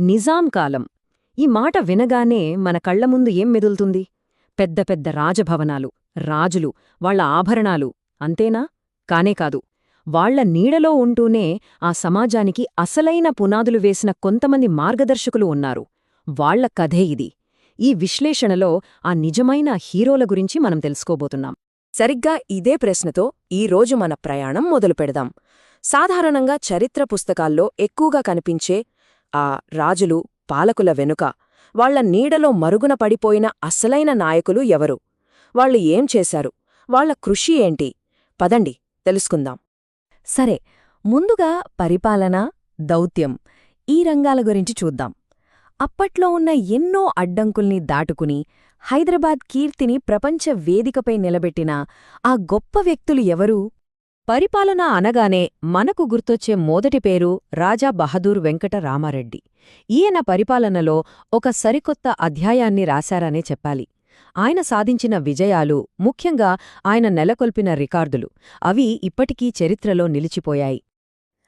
నిజాం కాలం. ఈ మాట వినగానే మన కళ్ళ ముందు ఏం మెదులుతుంది? పెద్ద పెద్ద రాజభవనాలు రాజులు వాళ్ళ ఆభరణాలు. అంతేనా? కానే కాదు. వాళ్ళ నీడలో ఉంటూనే ఆ సమాజానికి అసలైన పునాదులు వేసిన కొంతమంది మార్గదర్శకులు ఉన్నారు. వాళ్ళ కథే ఇది. ఈ విశ్లేషణలో ఆ నిజమైన హీరోల గురించి మనం తెలుసుకోబోతున్నాం. సరిగ్గా ఇదే ప్రశ్నతో ఈరోజు మన ప్రయాణం మొదలుపెడదాం. సాధారణంగా చరిత్ర పుస్తకాల్లో ఎక్కువగా కనిపించే ఆ రాజులు పాలకుల వెనుక వాళ్ళ నీడలో మరుగున పడిపోయిన అసలైన నాయకులు ఎవరు? వాళ్ళు ఏం చేశారు? వాళ్ళ కృషి ఏంటి? పదండి తెలుసుకుందాం. సరే ముందుగా పరిపాలన దౌత్యం ఈ రంగాల గురించి చూద్దాం. అప్పట్లో ఉన్న ఎన్నో అడ్డంకుల్ని దాటుకుని హైదరాబాద్ కీర్తిని ప్రపంచ వేదికపై నిలబెట్టిన ఆ గొప్ప వ్యక్తులు ఎవరు? పరిపాలన అనగానే మనకు గుర్తొచ్చే మొదటి పేరు రాజా బహదూర్ వెంకట రామారెడ్డి. ఈయన పరిపాలనలో ఒక సరికొత్త అధ్యాయాన్ని రాశారనే చెప్పాలి. ఆయన సాధించిన విజయాలు ముఖ్యంగా ఆయన నెలకొల్పిన రికార్డులు అవి ఇప్పటికీ చరిత్రలో నిలిచిపోయాయి.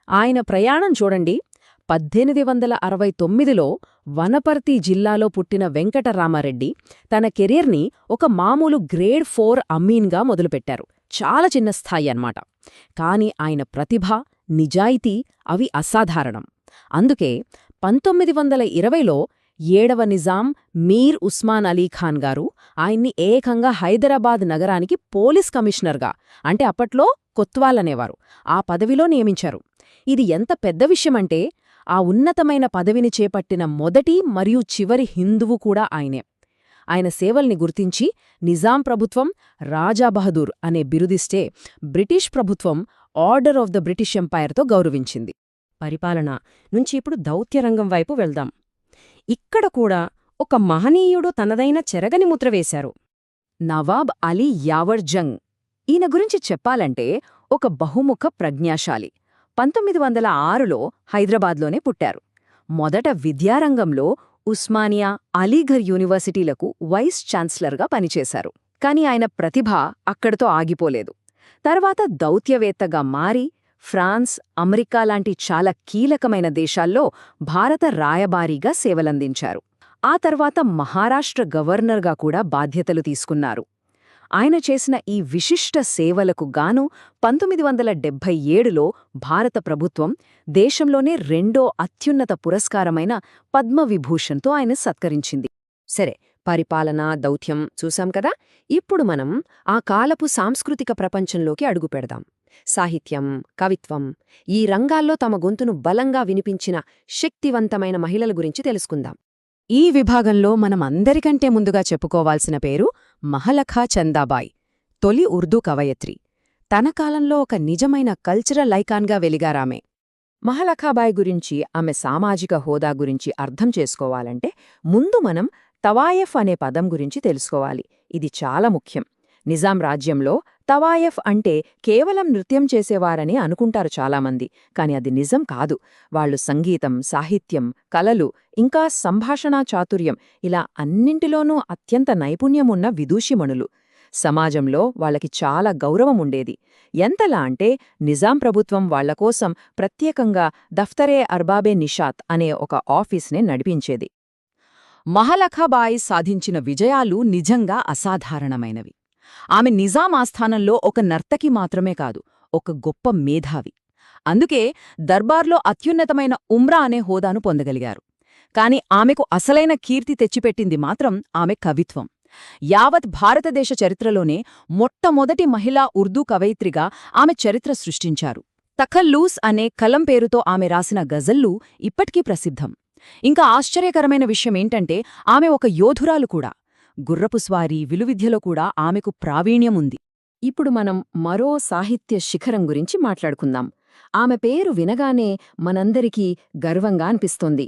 ఆయన ప్రయాణం చూడండి. పద్దెనిమిది వందల అరవై తొమ్మిదిలో వనపర్తి జిల్లాలో పుట్టిన వెంకటరామారెడ్డి తన కెరీర్ని ఒక మామూలు గ్రేడ్ ఫోర్ అమ్మీన్గా మొదలుపెట్టారు. చాలా చిన్న స్థాయి అన్నమాట. కాని ఆయన ప్రతిభ నిజాయితీ అవి అసాధారణం. అందుకే పంతొమ్మిది వందల ఇరవైలో ఏడవ నిజాం మీర్ ఉస్మాన్ అలీ ఖాన్ గారు ఆయన్ని ఏకంగా హైదరాబాద్ నగరానికి పోలీస్ కమిషనర్గా అంటే అప్పట్లో కొత్వాలనేవారు ఆ పదవిలో నియమించారు. ఇది ఎంత పెద్ద విషయమంటే ఆ ఉన్నతమైన పదవిని చేపట్టిన మొదటి మరియు చివరి హిందువు కూడా ఆయనే. ఆయన సేవల్ని గుర్తించి నిజాం ప్రభుత్వం రాజా బహదూర్ అనే బిరుదిస్తే బ్రిటిష్ ప్రభుత్వం ఆర్డర్ ఆఫ్ ద బ్రిటిష్ ఎంపైర్తో గౌరవించింది. పరిపాలన నుంచి ఇప్పుడు దౌత్యరంగం వైపు వెళ్దాం. ఇక్కడ కూడా ఒక మహనీయుడు తనదైన చెరగని ముద్రవేశారు నవాబ్ అలీ యావర్ జంగ్. ఈయన గురించి చెప్పాలంటే ఒక బహుముఖ ప్రజ్ఞాశాలి. పంతొమ్మిది వందల ఆరులో హైదరాబాద్లోనే పుట్టారు. మొదట విద్యారంగంలో ఉస్మానియా అలీఘర్ యూనివర్సిటీలకు వైస్ ఛాన్సలర్గా పనిచేశారు. కాని ఆయన ప్రతిభ అక్కడితో ఆగిపోలేదు. తర్వాత దౌత్యవేత్తగా మారి ఫ్రాన్స్ అమెరికా లాంటి చాలా కీలకమైన దేశాల్లో భారత రాయబారీగా సేవలందించారు. ఆ తర్వాత మహారాష్ట్ర గవర్నర్గా కూడా బాధ్యతలు తీసుకున్నారు. ఆయన చేసిన ఈ విశిష్ట సేవలకు గాను పంతొమ్మిది వందల డెబ్భై ఏడులో భారత ప్రభుత్వం దేశంలోనే రెండో అత్యున్నత పురస్కారమైన పద్మవిభూషణ్తో ఆయన సత్కరించింది. సరే పరిపాలన దౌత్యం చూశాం కదా? ఇప్పుడు మనం ఆ కాలపు సాంస్కృతిక ప్రపంచంలోకి అడుగుపెడదాం సాహిత్యం కవిత్వం ఈ రంగాల్లో తమ గొంతును బలంగా వినిపించిన శక్తివంతమైన మహిళల గురించి తెలుసుకుందాం. ఈ విభాగంలో మనం అందరికంటే ముందుగా చెప్పుకోవాల్సిన పేరు మహలఖా చందాబాయ్ తొలి ఉర్దూ కవయత్రి. తన కాలంలో ఒక నిజమైన కల్చరల్ ఐకాన్గా వెలిగారామే. మహలఖాబాయ్ గురించి ఆమె సామాజిక హోదా గురించి అర్థం చేసుకోవాలంటే ముందు మనం తవాయఫ్ అనే పదం గురించి తెలుసుకోవాలి. ఇది చాలా ముఖ్యం. నిజాం రాజ్యంలో తవాయఫ్ అంటే కేవలం నృత్యం చేసేవారని అనుకుంటారు చాలామంది కాని అది నిజం కాదు. వాళ్ళు సంగీతం సాహిత్యం కలలు ఇంకా సంభాషణా చాతుర్యం ఇలా అన్నింటిలోనూ అత్యంత నైపుణ్యమున్న విదూషిమణులు. సమాజంలో వాళ్ళకి చాలా గౌరవం ఉండేది. ఎంతలా అంటే నిజాం ప్రభుత్వం వాళ్ళకోసం ప్రత్యేకంగా దఫ్తరే అర్బాబే నిషాత్ అనే ఒక ఆఫీస్నే నడిపించేది. మహలఖాబాయి సాధించిన విజయాలు నిజంగా అసాధారణమైనవి. ఆమె నిజాం ఆస్థానంలో ఒక నర్తకి మాత్రమే కాదు ఒక గొప్ప మేధావి. అందుకే దర్బార్లో అత్యున్నతమైన ఉమ్రా అనే హోదాను పొందగలిగారు. కాని ఆమెకు అసలైన కీర్తి తెచ్చిపెట్టింది మాత్రం ఆమె కవిత్వం. యావత్ భారతదేశ చరిత్రలోనే మొట్టమొదటి మహిళా ఉర్దూ కవయిత్రిగా ఆమె చరిత్ర సృష్టించారు. తఖల్లూస్ అనే కలం పేరుతో ఆమె రాసిన గజల్లు ఇప్పటికీ ప్రసిద్ధం. ఇంకా ఆశ్చర్యకరమైన విషయమేంటంటే ఆమె ఒక యోధురాలు కూడా. గుర్రపుస్వారీ విలువిద్యలో కూడా ఆమెకు ప్రావీణ్యముంది. ఇప్పుడు మనం మరో సాహిత్య శిఖరం గురించి మాట్లాడుకుందాం. ఆమె పేరు వినగానే మనందరికీ గర్వంగా అనిపిస్తోంది.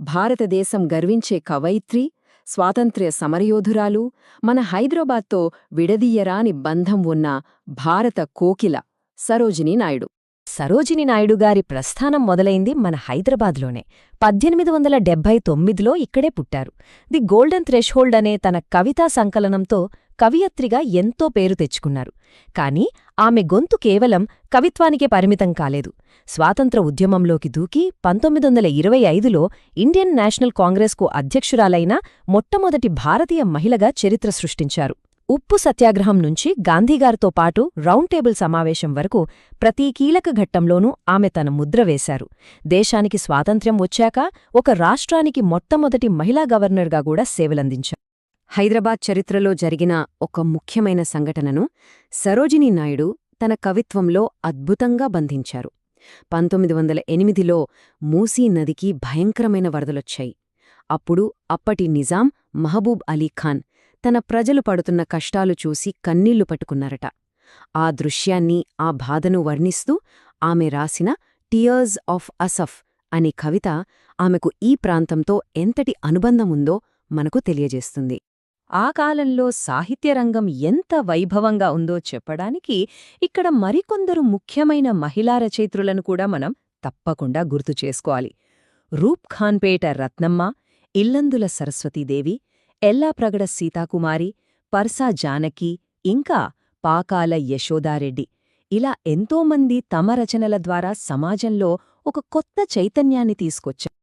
భారతదేశం గర్వించే కవయిత్రి స్వాతంత్ర్య సమరయోధురాలు మన హైదరాబాద్తో విడదీయరాని బంధం ఉన్న భారత కోకిల సరోజినీ నాయుడు. సరోజిని నాయుడు గారి ప్రస్థానం మొదలైంది మన హైదరాబాద్లోనే. పద్దెనిమిది వందల డెబ్బై తొమ్మిదిలో ఇక్కడే పుట్టారు. ది గోల్డెన్ థ్రెష్హోల్డ్ అనే తన కవితా సంకలనంతో కవియత్రిగా ఎంతో పేరు తెచ్చుకున్నారు. కాని ఆమె గొంతు కేవలం కవిత్వానికే పరిమితం కాలేదు. స్వాతంత్ర ఉద్యమంలోకి దూకి పంతొమ్మిది వందల ఇరవై ఐదులో ఇండియన్ నేషనల్ కాంగ్రెస్కు అధ్యక్షురాలైన మొట్టమొదటి భారతీయ మహిళగా చరిత్ర సృష్టించారు. ఉప్పు సత్యాగ్రహం నుంచి గాంధీగారితో పాటు రౌండ్ టేబుల్ సమావేశం వరకు ప్రతి కీలక ఘట్టంలోనూ ఆమె తన ముద్ర వేశారు. దేశానికి స్వాతంత్ర్యం వచ్చాక ఒక రాష్ట్రానికి మొట్టమొదటి మహిళా గవర్నర్గా కూడా సేవలందించారు. హైదరాబాద్ చరిత్రలో జరిగిన ఒక ముఖ్యమైన సంఘటనను సరోజినీ నాయుడు తన కవిత్వంలో అద్భుతంగా బంధించారు. పంతొమ్మిది వందల ఎనిమిదిలో మూసీ నదికి భయంకరమైన వరదలొచ్చాయి. అప్పుడు అప్పటి నిజాం మహబూబ్ అలీ ఖాన్ తన ప్రజలు పడుతున్న కష్టాలు చూసి కన్నీళ్ళు పట్టుకున్నారట. ఆ దృశ్యాన్ని ఆ బాధను వర్ణిస్తూ ఆమె రాసిన టియర్స్ ఆఫ్ అసఫ్ అనే కవిత ఆమెకు ఈ ప్రాంతంతో ఎంతటి అనుబంధముందో మనకు తెలియజేస్తుంది. ఆ కాలంలో సాహిత్యరంగం ఎంత వైభవంగా ఉందో చెప్పడానికి ఇక్కడ మరికొందరు ముఖ్యమైన మహిళా రచయిత్రులను కూడా మనం తప్పకుండా గుర్తు చేసుకోవాలి. రూప్ రత్నమ్మ ఇల్లందుల సరస్వతీదేవి ఎల్లాప్రగడ సీతాకుమారి పర్సా జానకి ఇంకా పాకాల యశోదారెడ్డి. ఇలా ఎంతోమంది తమ రచనల ద్వారా సమాజంలో ఒక కొత్త చైతన్యాన్ని తీసుకొచ్చారు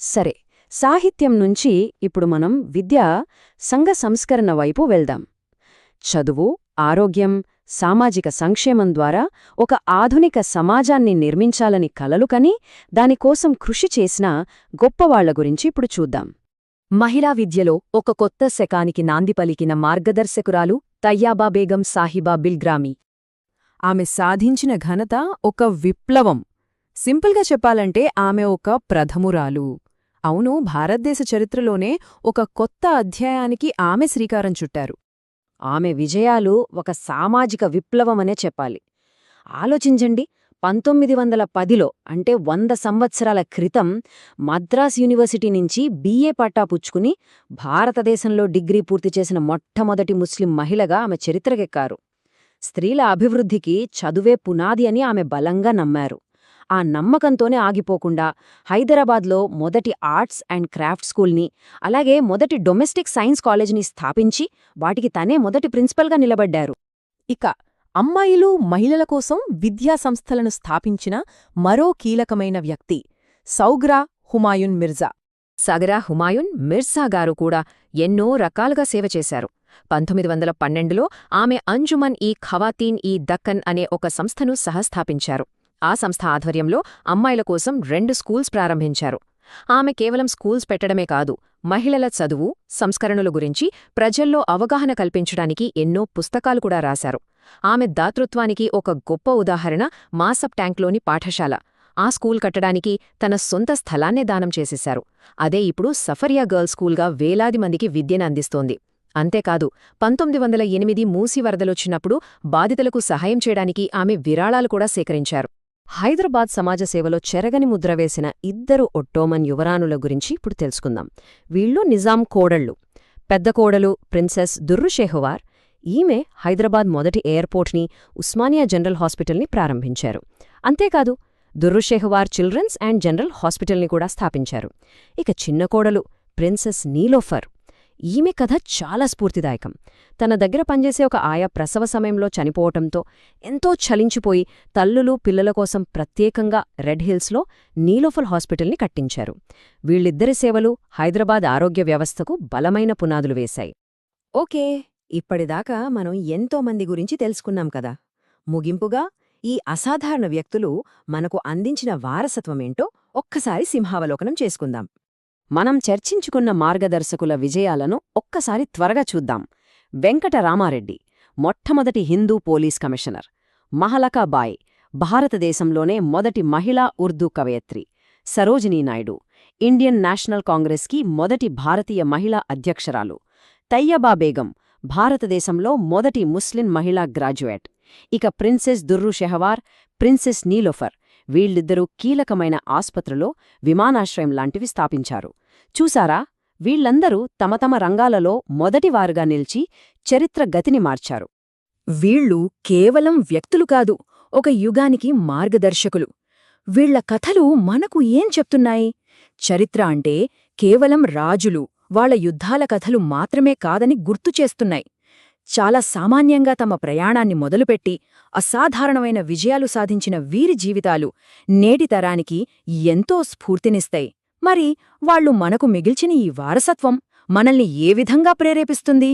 సరే సాహిత్యం నుంచి ఇప్పుడు మనం విద్య సంఘ సంస్కరణ వైపు వెళ్దాం. చదువు ఆరోగ్యం సామాజిక సంక్షేమం ద్వారా ఒక ఆధునిక సమాజాన్ని నిర్మించాలని కలలు కని దానికోసం కృషి చేసిన గొప్పవాళ్ళ గురించి ఇప్పుడు చూద్దాం. మహిళా విద్యలో ఒక కొత్త శకానికి నాంది పలికిన మార్గదర్శకురాలు తయ్యాబా బేగం సాహిబా బిల్గ్రామి. ఆమె సాధించిన ఘనత ఒక విప్లవం. సింపుల్గా చెప్పాలంటే ఆమె ఒక ప్రథమురాలు. అవును భారతదేశ చరిత్రలోనే ఒక కొత్త అధ్యాయానికి ఆమె శ్రీకారం చుట్టారు. ఆమె విజయాలు ఒక సామాజిక విప్లవమనే చెప్పాలి. ఆలోచించండి పంతొమ్మిది వందల పదిలో అంటే వంద సంవత్సరాల క్రితం మద్రాస్ యూనివర్సిటీ నుంచి బీఏ పట్టా పుచ్చుకుని భారతదేశంలో డిగ్రీ పూర్తి చేసిన మొట్టమొదటి ముస్లిం మహిళగా ఆమె చరిత్రకెక్కారు. స్త్రీల అభివృద్ధికి చదువే పునాది అని ఆమె బలంగా నమ్మారు. ఆ నమ్మకంతోనే ఆగిపోకుండా హైదరాబాద్లో మొదటి ఆర్ట్స్ అండ్ క్రాఫ్ట్ స్కూల్ని అలాగే మొదటి డొమెస్టిక్ సైన్స్ కాలేజ్ని స్థాపించి వాటికి తనే మొదటి ప్రిన్సిపల్గా నిలబడ్డారు. ఇక అమ్మాయిలు మహిళల కోసం విద్యా సంస్థలను స్థాపించిన మరో కీలకమైన వ్యక్తి సౌగ్రా హుమాయున్ మిర్జా. సగరా హుమాయున్ మిర్జా గారు కూడా ఎన్నో రకాలుగా సేవ చేశారు. పంతొమ్మిది వందల పన్నెండులో ఆమె అంజుమన్ ఈ ఖవాతీన్ ఈ దక్కన్ అనే ఒక సంస్థను సహస్థాపించారు. ఆ సంస్థ ఆధ్వర్యంలో అమ్మాయిల కోసం రెండు స్కూల్స్ ప్రారంభించారు. ఆమె కేవలం స్కూల్స్ పెట్టడమే కాదు మహిళల చదువు సంస్కరణల గురించి ప్రజల్లో అవగాహన కల్పించడానికి ఎన్నో పుస్తకాలు కూడా రాశారు. ఆమె దాతృత్వానికి ఒక గొప్ప ఉదాహరణ మాసప్ ట్యాంక్లోని పాఠశాల. ఆ స్కూల్ కట్టడానికి తన సొంత స్థలాన్నే దానం చేసేశారు. అదే ఇప్పుడు సఫరియా గర్ల్స్ స్కూల్గా వేలాది మందికి విద్యను అందిస్తోంది. అంతేకాదు పంతొమ్మిది వందల ఎనిమిది మూసి వరదలొచ్చినప్పుడు బాధితులకు సహాయం చేయడానికి ఆమె విరాళాలు కూడా సేకరించారు. హైదరాబాద్ సమాజ సేవలో చెరగని ముద్ర వేసిన ఇద్దరు ఒట్టోమన్ యువరానుల గురించి ఇప్పుడు తెలుసుకుందాం. వీళ్ళు నిజాం కోడళ్ళు. పెద్ద కోడలు ప్రిన్సెస్ దుర్రుషేహువార్ ఈమె హైదరాబాద్ మొదటి ఎయిర్పోర్ట్ని ఉస్మానియా జనరల్ హాస్పిటల్ని ప్రారంభించారు. అంతేకాదు దుర్రుషేహువార్ చిల్డ్రన్స్ అండ్ జనరల్ హాస్పిటల్ని కూడా స్థాపించారు. ఇక చిన్న కోడలు ప్రిన్సెస్ నీలోఫర్. ఈమె కథ చాలా స్ఫూర్తిదాయకం. తన దగ్గర పనిచేసే ఒక ఆయా ప్రసవ సమయంలో చనిపోవటంతో ఎంతో చలించిపోయి తల్లులు పిల్లల కోసం ప్రత్యేకంగా రెడ్ హిల్స్లో నీలోఫల్ హాస్పిటల్ని కట్టించారు. వీళ్ళిద్దరి సేవలు హైదరాబాద్ ఆరోగ్య వ్యవస్థకు బలమైన పునాదులు వేశాయి. ఓకే ఇప్పటిదాకా మనం ఎంతో మంది గురించి తెలుసుకున్నాం కదా. ముగింపుగా ఈ అసాధారణ వ్యక్తులు మనకు అందించిన వారసత్వమేంటో ఒక్కసారి సింహావలోకనం చేసుకుందాం. మనం చర్చించుకున్న మార్గదర్శకుల విజయాలను ఒక్కసారి త్వరగా చూద్దాం. వెంకటరామారెడ్డి మొట్టమొదటి హిందూ పోలీస్ కమిషనర్. మహలకాబాయ్ భారతదేశంలోనే మొదటి మహిళా ఉర్దూ కవయత్రి. సరోజినీ నాయుడు ఇండియన్ నేషనల్ కాంగ్రెస్కి మొదటి భారతీయ మహిళా అధ్యక్షరాలు. తయ్యబా బేగం భారతదేశంలో మొదటి ముస్లిం మహిళా గ్రాడ్యుయేట్. ఇక ప్రిన్సెస్ దుర్రు షెహవార్ ప్రిన్సెస్ నీలోఫర్ వీళ్ళిద్దరూ కీలకమైన ఆస్పత్రిలో విమానాశ్రయం లాంటివి స్థాపించారు. చూసారా వీళ్ళందరూ తమ తమ రంగాలలో మొదటివారుగా నిలిచి చరిత్ర గతిని మార్చారు. వీళ్ళు కేవలం వ్యక్తులు కాదు ఒక యుగానికి మార్గదర్శకులు. వీళ్ళ కథలు మనకు ఏం చెప్తున్నాయి? చరిత్ర అంటే కేవలం రాజులు వాళ్ళ యుద్ధాల కథలు మాత్రమే కాదని గుర్తు చేస్తున్నాయి. చాలా సామాన్యంగా తమ ప్రయాణాన్ని మొదలుపెట్టి అసాధారణమైన విజయాలు సాధించిన వీరి జీవితాలు నేటి తరానికి ఎంతో స్ఫూర్తినిస్తాయి. మరి వాళ్ళు మనకు మిగిల్చిన ఈ వారసత్వం మనల్ని ఏ విధంగా ప్రేరేపిస్తుంది?